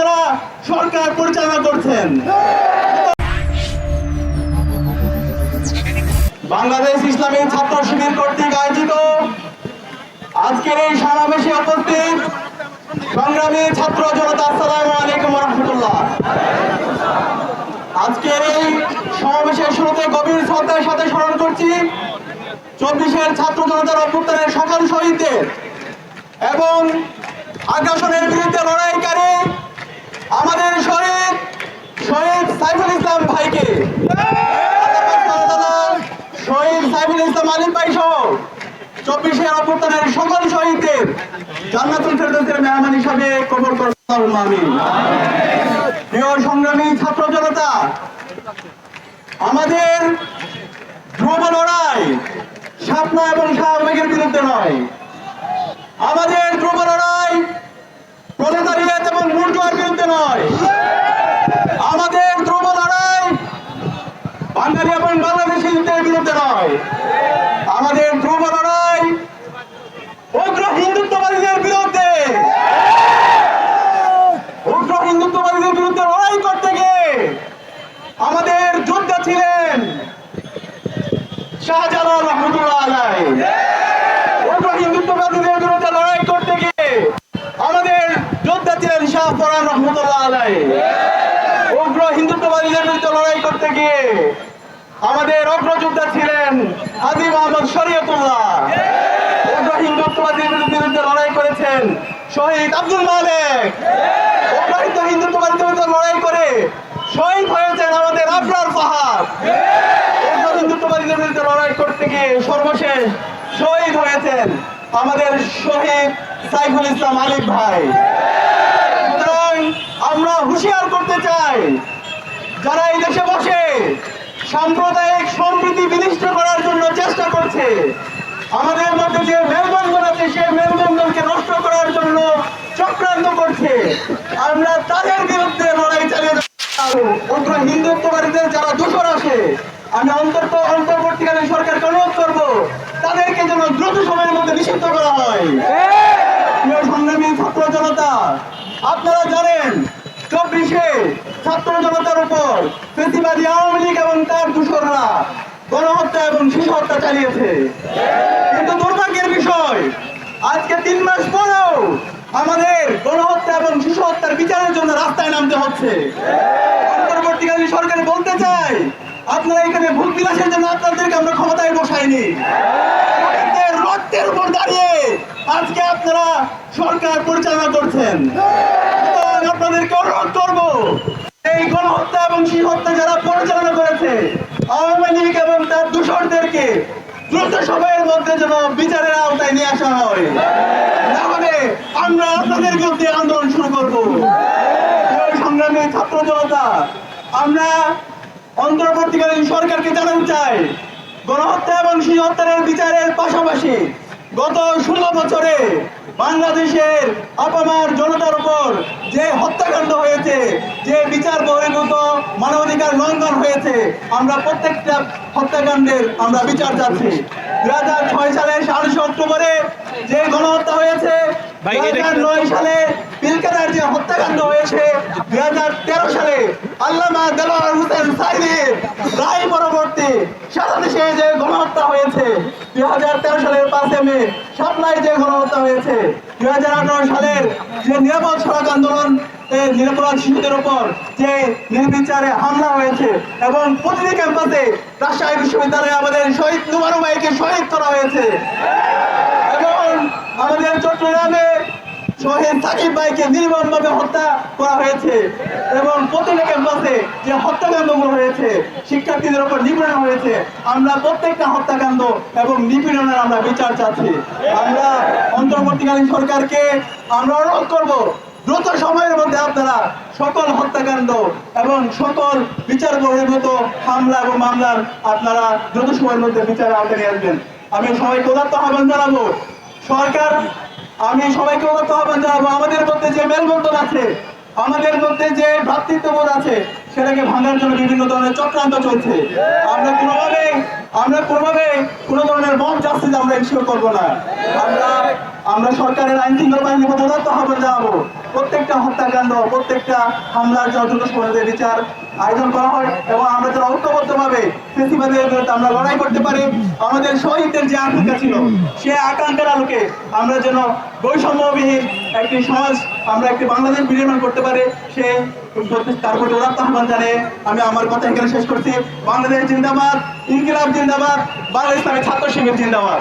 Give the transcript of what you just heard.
আপনারা সরকার পরিচালনা করছেন। বাংলাদেশ ইসলামী ছাত্র শিবির কর্তৃক আয়োজিত আজকের এই সমাবেশে উপস্থিত সংগ্রামী ছাত্র জনতা, আসসালামু আলাইকুম রহমতুল্লাহ আজকের এই সমাবেশের শুরুতে গভীর শ্রদ্ধার সাথে স্মরণ করছি চব্বিশের ছাত্র জনতার অভ্যুত্থানের সকল শহীদদের এবং আগ্রাসনের বিরুদ্ধে লড়াইকারী আমাদের শহীদ শহীদ সাইফুল ইসলাম ভাইকে শহীদ সাইফুল ইসলাম আলিম ভাই সহ চব্বিশের অভ্যুত্থানের সকল শহীদদের জান্নাতুল ফেরদৌসের মেহমান হিসাবে কবর করলাম আমি প্রিয় সংগ্রামী ছাত্র জনতা, আমাদের ধ্রুব লড়াই সাপনা এবং শাহবাগের বিরুদ্ধে নয়। আমাদের ধ্রুব লড়াই প্রজাতারিয়াত এবং মুরজোয়ার বিরুদ্ধে নয়। আমাদের ধ্রুব লড়াই বাঙালি এবং বাংলাদেশি যুদ্ধের বিরুদ্ধে নয় আমাদের ধ্রুব লড়াই উগ্র হিন্দুত্ববাদীদের বিরুদ্ধে উগ্র হিন্দুত্ববাদীদের বিরুদ্ধে লড়াই করতে গিয়ে আমাদের যোদ্ধা ছিলেন শাহজালাল রহমতুল্লাহ আলাই উগ্র হিন্দুত্ববাদীদের বিরুদ্ধে লড়াই করতে গিয়ে আমাদের যোদ্ধা ছিলেন শাহ ফরান রহমতুল্লাহ আলাই উগ্র হিন্দুত্ববাদীদের বিরুদ্ধে লড়াই করতে গিয়ে আমাদের অগ্রযোদ্ধা ছিলেন হাজি মোহাম্মদ শরীয়তুল্লাহ। উগ্র হিন্দুত্ববাদীদের বিরুদ্ধে লড়াই করেছেন শহীদ আব্দুল মালেক। অপরাহিত হিন্দুত্ববাদীদের বিরুদ্ধে লড়াই করে শহীদ হয়েছেন আমাদের উগ্র হিন্দুত্ববাদীদের বিরুদ্ধে লড়াই করতে গিয়ে সর্বশেষ শহীদ হয়েছেন আমাদের শহীদ সাইফুল ইসলাম আলিফ ভাই। আমরা হুঁশিয়ার করতে চাই, যারা এই দেশে বসে সাম্প্রদায়িক সম্প্রীতি বিনিষ্ট করার জন্য চেষ্টা করছে, আমাদের মধ্যে যে মেলবন্ধন আছে, সেই মেলবন্ধনকে নষ্ট করার জন্য চক্রান্ত করছে, আমরা তাদের বিরুদ্ধে যাব হিন্দুত্ববাদীদের যারা দোষর আছে, আমি অন্তত অন্তর্বর্তীকালীন সরকারকে অনুরোধ করব, তাদেরকে যেন দ্রুত সময়ের মধ্যে নিষিদ্ধ করা হয়। সংগ্রামী ছাত্র জনতা, আপনারা জানেন, চব্বিশে ছাত্র জনতার উপর ফেসিবাদী আওয়ামী লীগ এবং তার দূষররা গণহত্যা এবং শিশু হত্যা চালিয়েছে। কিন্তু দুর্ভাগ্যের বিষয়, আজকে তিন মাস পরেও আমাদের গণহত্যা এবং শিশু হত্যার বিচারের জন্য রাস্তায় নামতে হচ্ছে অন্তর্বর্তীকালীন সরকার বলতে চাই আপনারা এখানে ভূত বিলাসের জন্য আপনাদেরকে আমরা ক্ষমতায় বসাইনি। রক্তের উপর দাঁড়িয়ে আজকে আপনারা সরকার পরিচালনা করছেন। আপনাদেরকে অনুরোধ করব, এই গণহত্যা এবং শিশু হত্যা যারা পরিচালনা করেছে, আওয়ামী লীগ এবং তার দূষরদেরকে দ্রুত সময়ের মধ্যে যেন বিচারের আওতায় নিয়ে আসা হয়। তাহলে আমরা আপনাদের বিরুদ্ধে আন্দোলন শুরু করব। সংগ্রামী ছাত্র জনতা, আমরা অন্তর্বর্তীকালীন সরকারকে জানাতে চাই। গণহত্যা এবং শিশু হত্যার বিচারের পাশাপাশি গত ষোলো বছরে বাংলাদেশের আপামার জনতার উপর যে হত্যাকাণ্ড হয়েছে যে বিচার বহির্ভূত মানবাধিকার লঙ্ঘন হয়েছে আমরা প্রত্যেকটা হত্যাকাণ্ডের আমরা বিচার চাচ্ছি। দুই হাজার ছয় সালের সাতাশে অক্টোবরে যে গণহত্যা হয়েছে দুই হাজার নয় সালে পিলকানার যে হত্যাকাণ্ড হয়েছে দুই হাজার তেরো সালে। আল্লামা দেলোয়ার হোসেন সাইদির রায় পরবর্তী সারা দেশে যে গণহত্যা হয়েছে, দুই হাজার তেরো সালের পাঁচে মে সাপ্লাই যে গণহত্যা হয়েছে, দুই হাজার আঠারো সালের যে নিরাপদ সড়ক আন্দোলন নিরাপরাধ শিশুদের উপর যে নির্বিচারে হামলা হয়েছে এবং প্রতিটি ক্যাম্পাসে রাজশাহী বিশ্ববিদ্যালয়ে আমাদের শহীদ নুমানু ভাইকে শহীদ করা হয়েছে। এবং আমাদের চট্টগ্রামে শহীদ সাকিব ভাইকে নির্মমভাবে হত্যা করা হয়েছে এবং প্রতিটা ক্যাম্পাসে যে হত্যাকাণ্ডগুলো হয়েছে, শিক্ষার্থীদের উপর নিপীড়ন হয়েছে, আমরা প্রত্যেকটা হত্যাকাণ্ড এবং নিপীড়নের আমরা বিচার চাচ্ছি। আমরা অন্তর্বর্তীকালীন সরকারকে আমরা অনুরোধ করব, দ্রুত সময়ের মধ্যে আপনারা সকল হত্যাকাণ্ড এবং সকল বিচার বহির্ভূত হামলা এবং মামলার আপনারা দ্রুত সময়ের মধ্যে বিচার আওতায় আসবেন। আমি সবাইকে উদাত্ত আহ্বান জানাব, সরকার আমি সবাইকে উদাত্ত আহ্বান জানাব আমাদের মধ্যে যে মেলবন্ধন আছে, আমাদের মধ্যে যে ভ্রাতৃত্ববোধ আছে, সেটাকে ভাঙার জন্য বিভিন্ন ধরনের চক্রান্ত চলছে। আমরা কোনোভাবে আমরা কোনোভাবে কোনো ধরনের মন জাস্টিস আমরা ইনশিওর করব না। আমরা আমরা সরকারের আইন শৃঙ্খলা বাহিনী পদার্থ আহ্বান জানাব। প্রত্যেকটা হত্যাকাণ্ড, প্রত্যেকটা হামলার যতটুকু সমাজের বিচার আয়োজন করা হয় এবং আমরা যেন ঐক্যবদ্ধভাবে ফেসিবাদের বিরুদ্ধে আমরা লড়াই করতে পারি। আমাদের শহীদদের যে আকাঙ্ক্ষা ছিল, সে আকাঙ্ক্ষার আলোকে আমরা যেন বৈষম্যবিহীন একটি সমাজ, আমরা একটি বাংলাদেশ বিনির্মাণ করতে পারি, সে তার প্রতি উদাত্ত আহ্বান জানিয়ে আমি আমার কথা এখানে শেষ করছি। বাংলাদেশ জিন্দাবাদ, ইনকিলাব জিন্দাবাদ, বাংলাদেশ ছাত্র শিবির জিন্দাবাদ।